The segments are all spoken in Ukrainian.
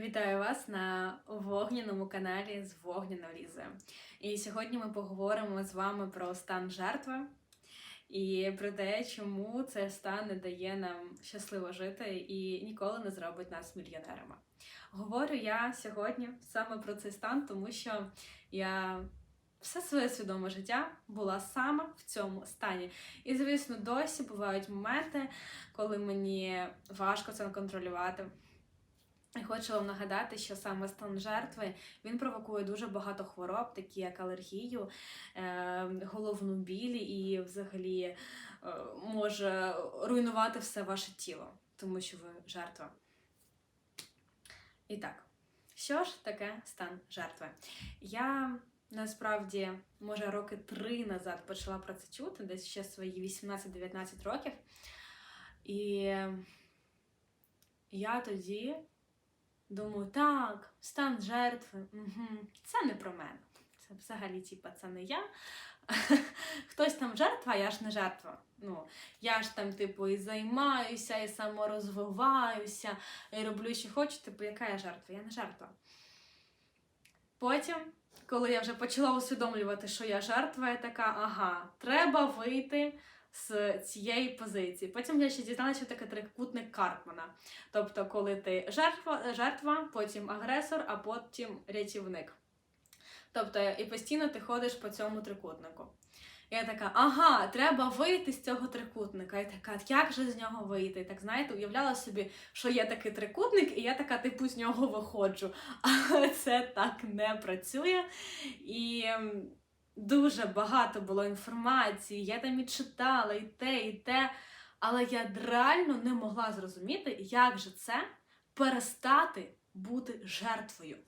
Вітаю вас на вогняному каналі з Вогняно Лізою. І сьогодні ми поговоримо з вами про стан жертви і про те, чому цей стан не дає нам щасливо жити і ніколи не зробить нас мільйонерами. Говорю я сьогодні саме про цей стан, тому що я все своє свідоме життя була саме в цьому стані. І, звісно, досі бувають моменти, коли мені важко це контролювати. І хочу вам нагадати, що саме стан жертви він провокує дуже багато хвороб, такі як алергію, е, головну біль і взагалі е, може руйнувати все ваше тіло, тому що ви жертва. І так, що ж таке стан жертви? Я насправді, може, роки три назад почала про це чути, десь ще свої 18-19 років. І я тоді. Думаю, так, стан жертви, угу, це не про мене. Це взагалі, типа, це не я. Хтось там жертва, а я ж не жертва. Ну, я ж там, типу, і займаюся, і саморозвиваюся, і роблю, що хочу, типу, яка я жертва? Я не жертва. Потім, коли я вже почала усвідомлювати, що я жертва, я така, ага, треба вийти з цієї позиції. Потім я ще дізналася, що таке трикутник Карпмана. Тобто, коли ти жертва, жертва, потім агресор, а потім рятівник. Тобто, і постійно ти ходиш по цьому трикутнику. Я така, ага, треба вийти з цього трикутника. І така, як же з нього вийти? І так, знаєте, уявляла собі, що є такий трикутник, і я така, типу, з нього виходжу. Але це так не працює. І дуже багато було інформації, я там і читала, і те, і те. Але я реально не могла зрозуміти, як же це перестати бути жертвою.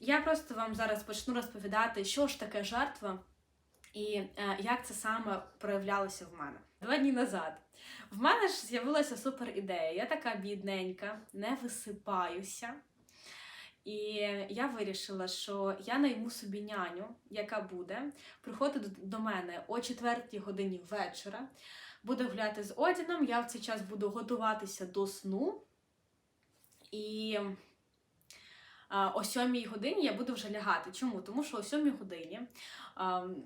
Я просто вам зараз почну розповідати, що ж таке жертва і е, як це саме проявлялося в мене. Два дні назад. В мене ж з'явилася супер ідея. Я така бідненька, не висипаюся. І я вирішила, що я найму собі няню, яка буде приходити до мене о 4 годині вечора, буде гуляти з Одіном. Я в цей час буду готуватися до сну. І о 7 годині я буду вже лягати. Чому? Тому що о 7 годині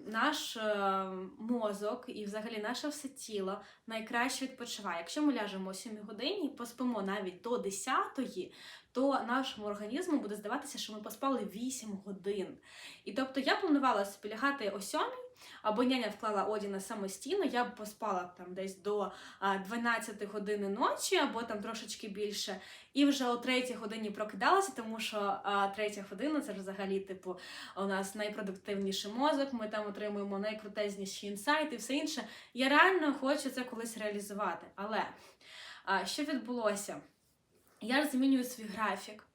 наш е, мозок і взагалі наше все тіло найкраще відпочиває. Якщо ми ляжемо о 7 годині і поспимо навіть до 10 то нашому організму буде здаватися, що ми поспали 8 годин. І тобто я планувала собі лягати о 7 або няня вклала Одіна самостійно, я б поспала там десь до 12 години ночі, або там трошечки більше, і вже о 3 годині прокидалася, тому що а, 3 година це взагалі, типу, у нас найпродуктивніший мозок, ми там отримуємо найкрутезніші інсайти і все інше. Я реально хочу це колись реалізувати. Але що відбулося? Я змінюю свій графік.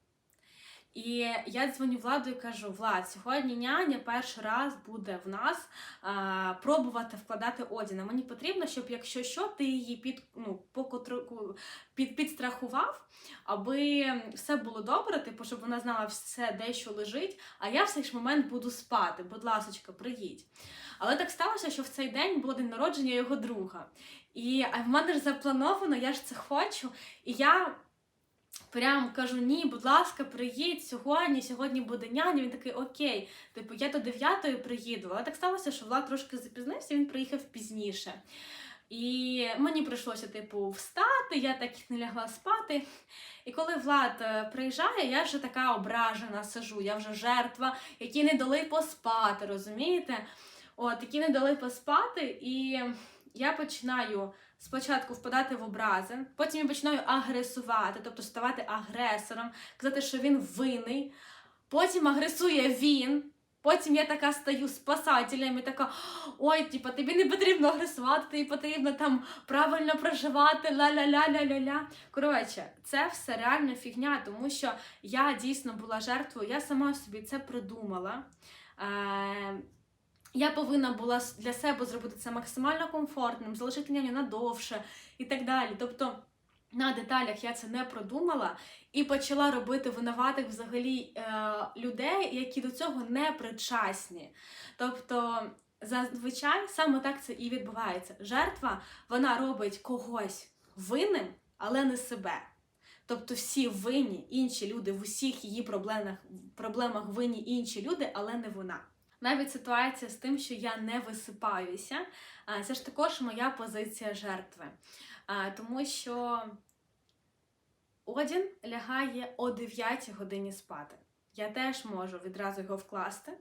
І я дзвоню владу і кажу: Влад, сьогодні няня перший раз буде в нас а, пробувати вкладати Одіна. Мені потрібно, щоб якщо що, ти її під, ну, покотру, під, підстрахував, аби все було добре, типу, щоб вона знала все, де що лежить, а я в цей ж момент буду спати. Будь ласочка, приїдь. Але так сталося, що в цей день було день народження його друга. І а в мене ж заплановано, я ж це хочу. І я. Прям кажу, ні, будь ласка, приїдь сьогодні, сьогодні буде няня. Він такий окей, типу, я до 9 приїду. Але так сталося, що Влад трошки запізнився, він приїхав пізніше. І мені прийшлося, типу, встати, я так не лягла спати. І коли Влад е, приїжджає, я вже така ображена сижу, я вже жертва, які не дали поспати, розумієте? От, які не дали поспати, і я починаю спочатку впадати в образи, потім я починаю агресувати, тобто ставати агресором, казати, що він винний. Потім агресує він. Потім я така стаю спасателем і така, ой, типа, тобі не потрібно агресувати, тобі потрібно там правильно проживати, ля-ля-ля-ля-ля-ля. Коротше, це все реальна фігня, тому що я дійсно була жертвою, я сама собі це придумала. Е я повинна була для себе зробити це максимально комфортним, залишити няню надовше і так далі. Тобто на деталях я це не продумала і почала робити винуватих взагалі е, людей, які до цього не причасні. Тобто, зазвичай саме так це і відбувається. Жертва вона робить когось винним, але не себе. Тобто всі винні, інші люди в усіх її проблемах, проблемах винні інші люди, але не вона. Навіть ситуація з тим, що я не висипаюся, це ж також моя позиція жертви. Тому що Одін лягає о 9 годині спати. Я теж можу відразу його вкласти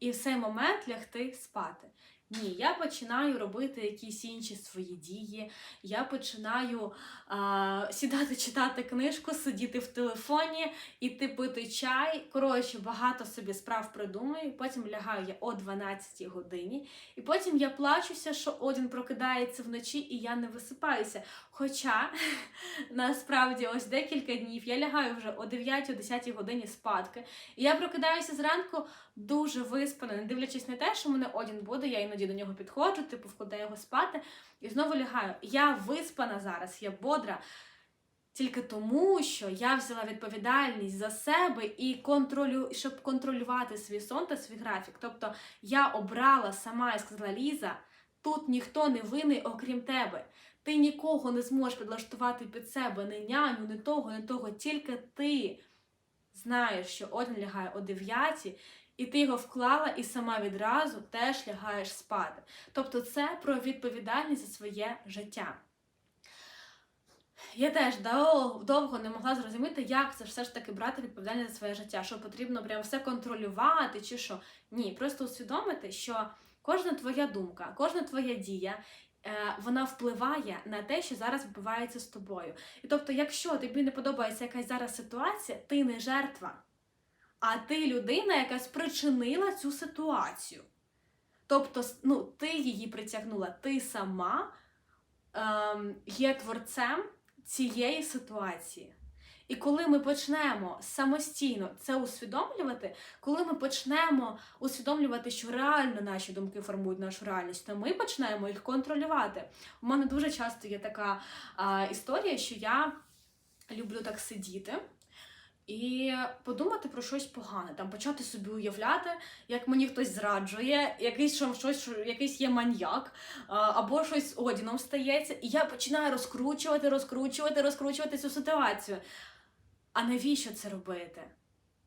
і в цей момент лягти спати. Ні, я починаю робити якісь інші свої дії. Я починаю а, сідати читати книжку, сидіти в телефоні, іти пити чай. Коротше, багато собі справ придумаю. Потім лягаю я о 12 годині, і потім я плачуся, що один прокидається вночі і я не висипаюся. Хоча насправді ось декілька днів я лягаю вже о 9-10 годині спадки, і я прокидаюся зранку дуже виспана, не дивлячись на те, що мене один буде, я іноді до нього підходжу, типу вкладаю його спати і знову лягаю. Я виспана зараз, я бодра. Тільки тому, що я взяла відповідальність за себе і контролю, щоб контролювати свій сон та свій графік. Тобто я обрала сама і сказала Ліза, тут ніхто не винний, окрім тебе. Ти нікого не зможеш підлаштувати під себе, не няню, не того, не того. Тільки ти знаєш, що один лягає о 9, і ти його вклала і сама відразу теж лягаєш спати. Тобто це про відповідальність за своє життя. Я теж довго не могла зрозуміти, як це все ж таки брати відповідальність за своє життя, що потрібно прям все контролювати чи що. Ні, просто усвідомити, що кожна твоя думка, кожна твоя дія. е, Вона впливає на те, що зараз відбувається з тобою. І тобто, якщо тобі не подобається якась зараз ситуація, ти не жертва, а ти людина, яка спричинила цю ситуацію. Тобто, ну, ти її притягнула, ти сама ем, є творцем цієї ситуації. І коли ми почнемо самостійно це усвідомлювати, коли ми почнемо усвідомлювати, що реально наші думки формують нашу реальність, то ми почнемо їх контролювати. У мене дуже часто є така а, історія, що я люблю так сидіти. І подумати про щось погане, там почати собі уявляти, як мені хтось зраджує, якийсь що, щось, що якийсь є маньяк, або щось з одіном стається, і я починаю розкручувати, розкручувати, розкручувати цю ситуацію. А навіщо це робити?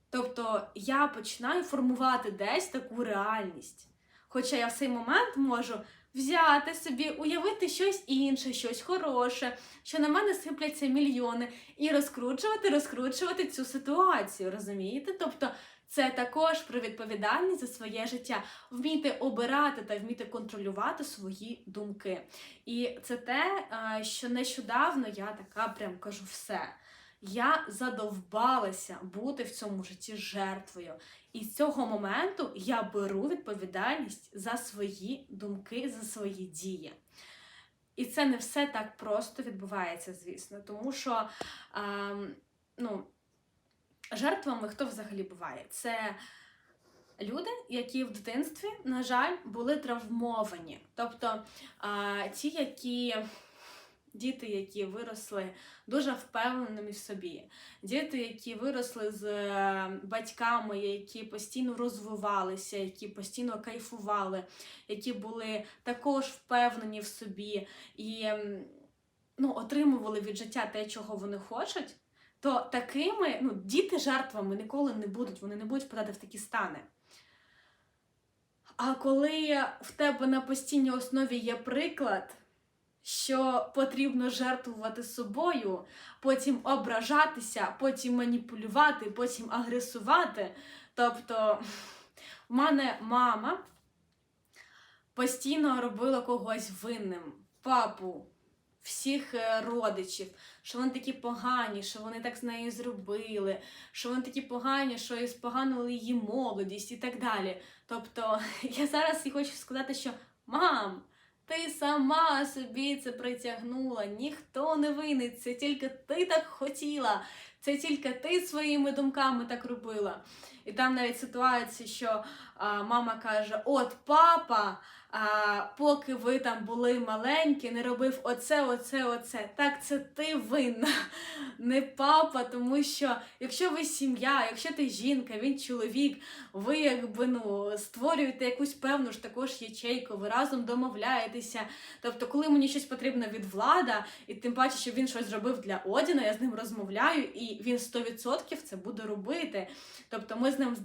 Тобто я починаю формувати десь таку реальність. Хоча я в цей момент можу взяти собі, уявити щось інше, щось хороше, що на мене сипляться мільйони, і розкручувати, розкручувати цю ситуацію, розумієте? Тобто це також про відповідальність за своє життя, вміти обирати та вміти контролювати свої думки. І це те, що нещодавно я така прям кажу все. Я задовбалася бути в цьому житті жертвою. І з цього моменту я беру відповідальність за свої думки, за свої дії. І це не все так просто відбувається, звісно, тому що ем, ну, жертвами хто взагалі буває? Це люди, які в дитинстві, на жаль, були травмовані. Тобто е, ті, які. Діти, які виросли дуже впевненими в собі, діти, які виросли з е, батьками, які постійно розвивалися, які постійно кайфували, які були також впевнені в собі і ну, отримували від життя те, чого вони хочуть, то такими ну, діти жертвами ніколи не будуть, вони не будуть впадати в такі стани. А коли в тебе на постійній основі є приклад, що потрібно жертвувати собою, потім ображатися, потім маніпулювати, потім агресувати. Тобто, в мене мама постійно робила когось винним, папу, всіх е, родичів, що вони такі погані, що вони так з нею зробили, що вони такі погані, що і споганили її молодість і так далі. Тобто, я зараз і хочу сказати, що мам. Ти сама собі це притягнула, ніхто не винний, це тільки ти так хотіла, це тільки ти своїми думками так робила. І там навіть ситуація, що мама каже: От папа, поки ви там були маленькі, не робив оце, оце, оце. Так, це ти винна, не папа, тому що якщо ви сім'я, якщо ти жінка, він чоловік, ви якби ну створюєте якусь певну ж також ячейку, ви разом домовляєтеся. Тобто, коли мені щось потрібно від влада, і тим паче, що він щось зробив для Одіна, я з ним розмовляю, і він 100% це буде робити. Тобто ми з ним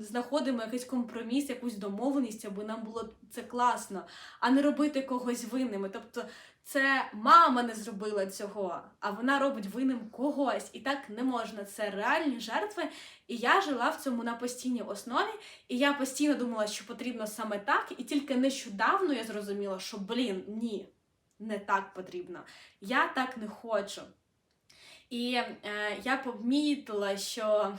знаходимо якийсь компроміс, якусь домовленість, аби нам було це класно, а не робити когось винними. Тобто це мама не зробила цього, а вона робить винним когось. І так не можна. Це реальні жертви. І я жила в цьому на постійній основі, і я постійно думала, що потрібно саме так. І тільки нещодавно я зрозуміла, що блін, ні, не так потрібно. Я так не хочу. І е, я помітила, що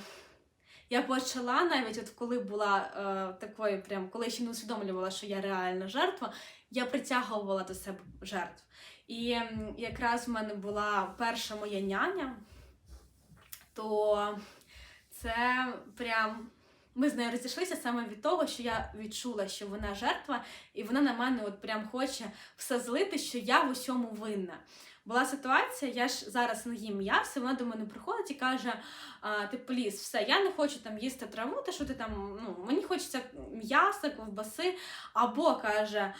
я почала навіть, от коли була е, такою, прям коли ще не усвідомлювала, що я реальна жертва, я притягувала до себе жертв. І якраз в мене була перша моя няня, то це прям. Ми з нею розійшлися саме від того, що я відчула, що вона жертва, і вона на мене от прям хоче все злити, що я в усьому винна. Була ситуація, я ж зараз не їм м'ясо, вона до мене приходить і каже: типу, ліс, все, я не хочу там їсти траву, те, що ти там, ну, мені хочеться м'яса, ковбаси. Або каже,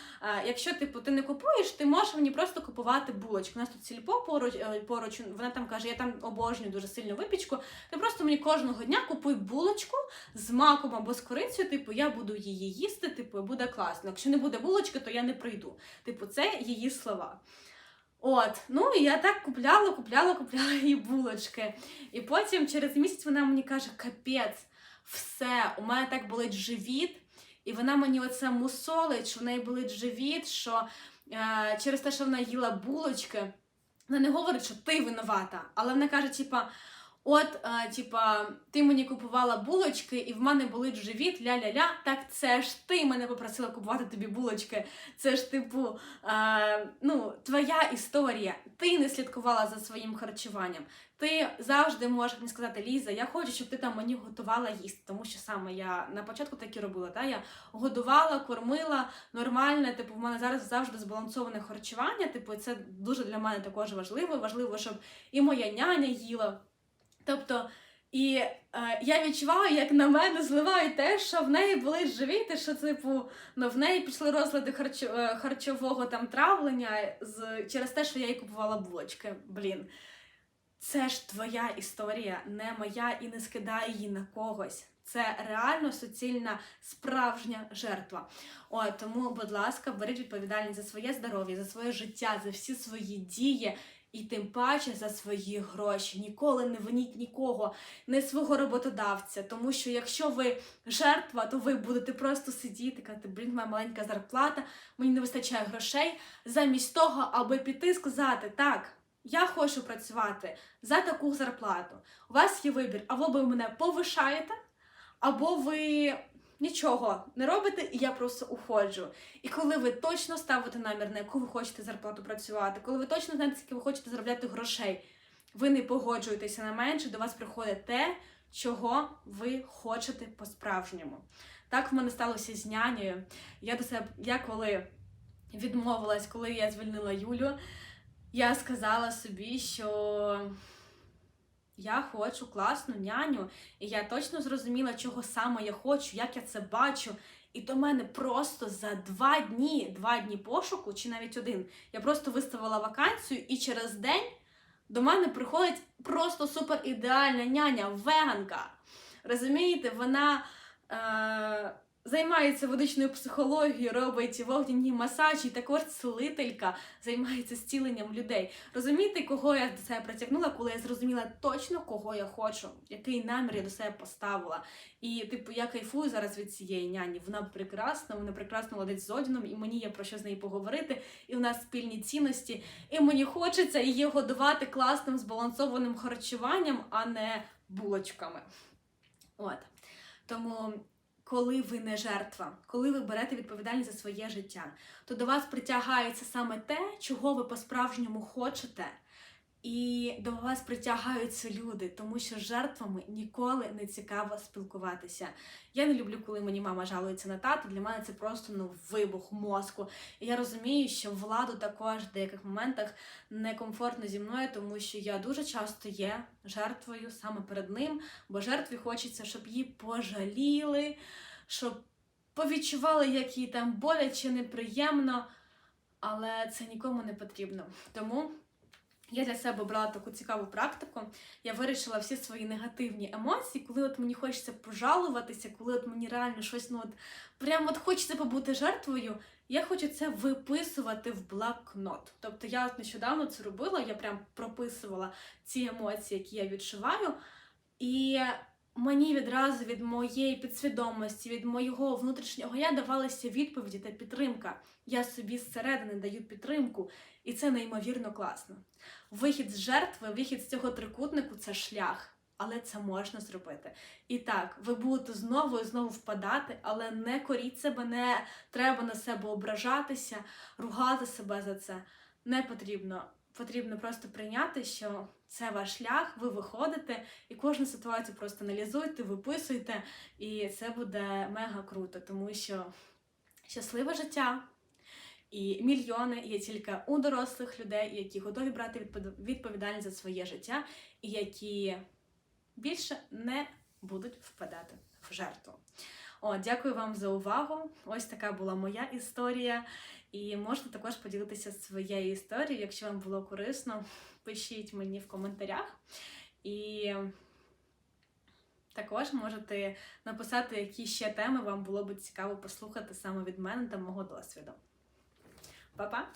якщо типу, ти не купуєш, ти можеш мені просто купувати булочки. У нас тут сільпо поруч, е, поруч, вона там каже, я там обожнюю дуже сильно випічку. Ти просто мені кожного дня купуй булочку з маком або з корицею, типу, я буду її їсти, типу, буде класно. Якщо не буде булочки, то я не прийду. Типу, це її слова. От, ну і я так купляла, купляла, купляла їй булочки. І потім через місяць вона мені каже: капець, все, у мене так болить живіт, і вона мені оце мусолить, що в неї болить живіт, що е, через те, що вона їла булочки, вона не говорить, що ти винувата, але вона каже, типа. От, е, типа, ти мені купувала булочки, і в мене болить живіт, ля-ля-ля. Так це ж ти мене попросила купувати тобі булочки. Це ж, типу, е, ну, твоя історія. Ти не слідкувала за своїм харчуванням. Ти завжди можеш мені сказати, Ліза, я хочу, щоб ти там мені готувала їсти, тому що саме я на початку так і робила. Та? Я годувала, кормила нормально. Типу, в мене зараз завжди збалансоване харчування. Типу, це дуже для мене також важливо. Важливо, щоб і моя няня їла. Тобто, і е, я відчуваю, як на мене зливають те, що в неї болить живіт, і що, типу, ну, в неї пішли розлади харчо, е, харчового там травлення з, через те, що я їй купувала булочки. Блін. Це ж твоя історія, не моя, і не скидай її на когось. Це реально суцільна справжня жертва. О, тому, будь ласка, беріть відповідальність за своє здоров'я, за своє життя, за всі свої дії. І тим паче за свої гроші. Ніколи не виніть нікого, не свого роботодавця. Тому що якщо ви жертва, то ви будете просто сидіти, казати, блін, моя маленька зарплата, мені не вистачає грошей, замість того, аби піти сказати, так, я хочу працювати за таку зарплату. У вас є вибір, або ви мене повишаєте, або ви нічого не робите, і я просто уходжу. І коли ви точно ставите намір, на яку ви хочете зарплату працювати, коли ви точно знаєте, скільки ви хочете заробляти грошей, ви не погоджуєтеся на менше, до вас приходить те, чого ви хочете по-справжньому. Так в мене сталося з нянею. Я до себе, я коли відмовилась, коли я звільнила Юлю, я сказала собі, що я хочу класну няню, і я точно зрозуміла, чого саме я хочу, як я це бачу. І до мене просто за два дні, два дні пошуку, чи навіть один, я просто виставила вакансію, і через день до мене приходить просто супер ідеальна няня, веганка. Розумієте, вона е, займається водичною психологією, робить вогняні масажі, також цілителька займається зціленням людей. Розумієте, кого я до себе притягнула, коли я зрозуміла точно, кого я хочу, який намір я до себе поставила. І, типу, я кайфую зараз від цієї няні. Вона прекрасна, вона прекрасно ладить з Одіном, і мені є про що з нею поговорити. І в нас спільні цінності. І мені хочеться її годувати класним збалансованим харчуванням, а не булочками. От. Тому коли ви не жертва, коли ви берете відповідальність за своє життя, то до вас притягається саме те, чого ви по-справжньому хочете. І до вас притягаються люди, тому що жертвами ніколи не цікаво спілкуватися. Я не люблю, коли мені мама жалується на тата. Для мене це просто ну вибух мозку. І я розумію, що владу також в деяких моментах некомфортно зі мною, тому що я дуже часто є жертвою саме перед ним, бо жертві хочеться, щоб її пожаліли, щоб повідчували, як їй там боляче, неприємно, але це нікому не потрібно. Тому. Я для себе брала таку цікаву практику. Я вирішила всі свої негативні емоції, коли от мені хочеться пожалуватися, коли от мені реально щось, ну от прям от хочеться побути жертвою. Я хочу це виписувати в блокнот. Тобто я от нещодавно це робила, я прям прописувала ці емоції, які я відчуваю, і мені відразу від моєї підсвідомості, від моєго внутрішнього я давалися відповіді та підтримка. Я собі зсередини даю підтримку, і це неймовірно класно. Вихід з жертви, вихід з цього трикутнику це шлях, але це можна зробити. І так, ви будете знову і знову впадати, але не коріть себе, не треба на себе ображатися, ругати себе за це. Не потрібно. Потрібно просто прийняти, що це ваш шлях, ви виходите, і кожну ситуацію просто аналізуйте, виписуйте, і це буде мега круто, тому що щасливе життя і мільйони є тільки у дорослих людей, які готові брати відповідальність за своє життя, і які більше не будуть впадати в жертву. О, дякую вам за увагу. Ось така була моя історія. І можете також поділитися своєю історією, якщо вам було корисно, пишіть мені в коментарях. І також можете написати, які ще теми вам було б цікаво послухати саме від мене та мого досвіду. Па-па!